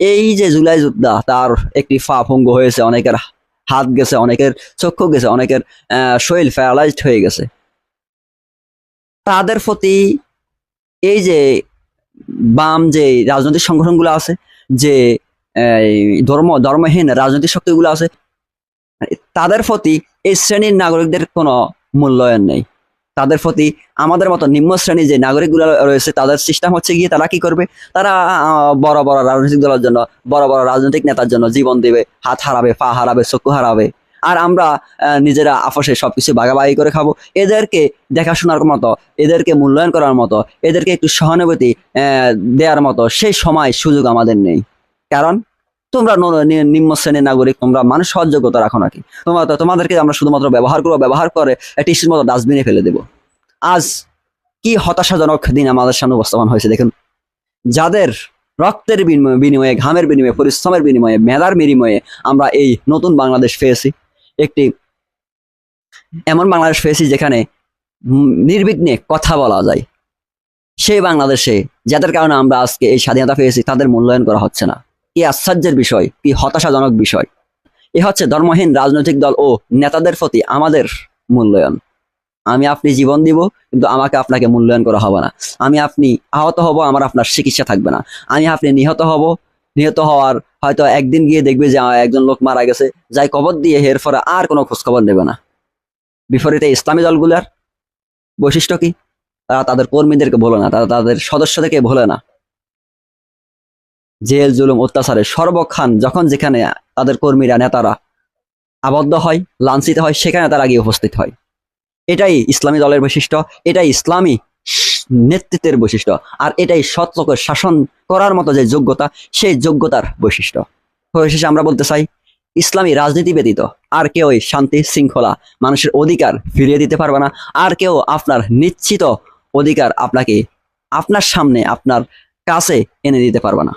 এই যে জুলাই যোদ্ধা, তার একটি ফা ভঙ্গ হয়েছে, অনেকের হাত গেছে, অনেকের চক্ষু গেছে, অনেকের শরীর প্যারালাইজড হয়ে গেছে। তাদের প্রতি এই যে বাম যে রাজনৈতিক সংগঠনগুলো আছে, যে ধর্ম, ধর্মহীন রাজনৈতিক শক্তিগুলো আছে, তাদের প্রতি এই শ্রেণির নাগরিকদের কোনো মূল্যায়ন নেই। তাদের প্রতি আমাদের মতো নিম্ন শ্রেণির যে নাগরিকগুলো রয়েছে, তাদের সিস্টেম হচ্ছে গিয়ে তারা কি করবে? তারা বড় বড় রাজনৈতিক দলের জন্য, বড় বড় রাজনৈতিক নেতার জন্য জীবন দেবে, হাত হারাবে, পা হারাবে, চক্ষু হারাবে। আর আমরা নিজেরা আপসে সবকিছু ভাগাভাগি করে খাব। এদেরকে দেখাশোনার মতো, এদেরকে মূল্যায়ন করার মতো, এদেরকে একটু সহানুভূতি দেওয়ার মতো সেই সময় সুযোগ আমাদের নেই। কারণ তোমরা নিম্ন শ্রেণির নাগরিক, তোমরা মানুষ সহযোগ্যতা রাখো নাকি? তোমরা তোমাদেরকে আমরা শুধুমাত্র ব্যবহার করব, ব্যবহার করে টিসির মতো ডাস্টবিনে ফেলে দেবো। আজ কি হতাশাজনক দিন আমাদের সামনে উপস্থাপন হয়েছে? দেখুন, যাদের রক্তের বিনিময়ে ঘামের বিনিময়ে, পরিশ্রমের বিনিময়ে, মেধার বিনিময়ে আমরা এই নতুন বাংলাদেশ পেয়েছি। একটি এমন বাংলাদেশ পেয়েছি যেখানে নির্বিঘ্নে কথা বলা যায়। সেই বাংলাদেশে যাদের কারণে আমরা আজকে এই স্বাধীনতা পেয়েছি, তাদের মূল্যায়ন করা হচ্ছে না। কি আশ্চর্যের বিষয়, কি হতাশাজনক বিষয়। এ হচ্ছে ধর্মহীন রাজনৈতিক দল ও নেতাদের প্রতি আমাদের মূল্যায়ন। আমি আপনি জীবন দিব, কিন্তু আমাকে আপনাকে মূল্যায়ন করা হবে না। আমি আপনি আহত হব, আমার আপনার চিকিৎসা থাকবে না। আমি আপনি নিহত হব, নিহত হওয়ার হয়তো একদিন গিয়ে দেখবে যে একজন লোক মারা গেছে, যাই কবর দিয়ে এর পরে আর কোনো খোঁজখবর নেবে না। বিপরীতে ইসলামী দলগুলার বৈশিষ্ট্য কি? তারা তাদের কর্মীদেরকে বলে না, তারা তাদের সদস্যদেরকে বলে না। জেল, জুলুম, অত্যাচারে সর্বক্ষণ যখন যেখানে তাদের কর্মীরা, নেতারা আবদ্ধ হয়, লাঞ্ছিত হয়, সেখানে তারা গিয়ে উপস্থিত হয়। এটাই ইসলামী দলের বৈশিষ্ট্য, এটাই ইসলামী নেতৃত্বের বৈশিষ্ট্য, আর এটাই সৎ শাসন করার মতো যে যোগ্যতা, সেই যোগ্যতার বৈশিষ্ট্য। পরিশেষে আমরা বলতে চাই, ইসলামী রাজনীতি ব্যতীত আর কেউই শান্তি শৃঙ্খলা, মানুষের অধিকার ফিরিয়ে দিতে পারবে না, আর কেউ আপনার নিশ্চিত অধিকার আপনাকে আপনার সামনে, আপনার কাছে এনে দিতে পারবে না।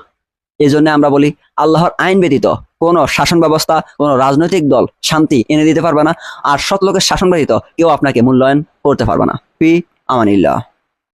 এই আমরা বলি, আল্লাহর আইন ব্যতীত কোনো শাসন ব্যবস্থা, কোনো রাজনৈতিক দল শান্তি এনে দিতে পারবে না। আর সৎ লোকের শাসন ব্যতীত কেউ আপনাকে মূল্যায়ন করতে পারবে না। পি আমানিল্লাহ।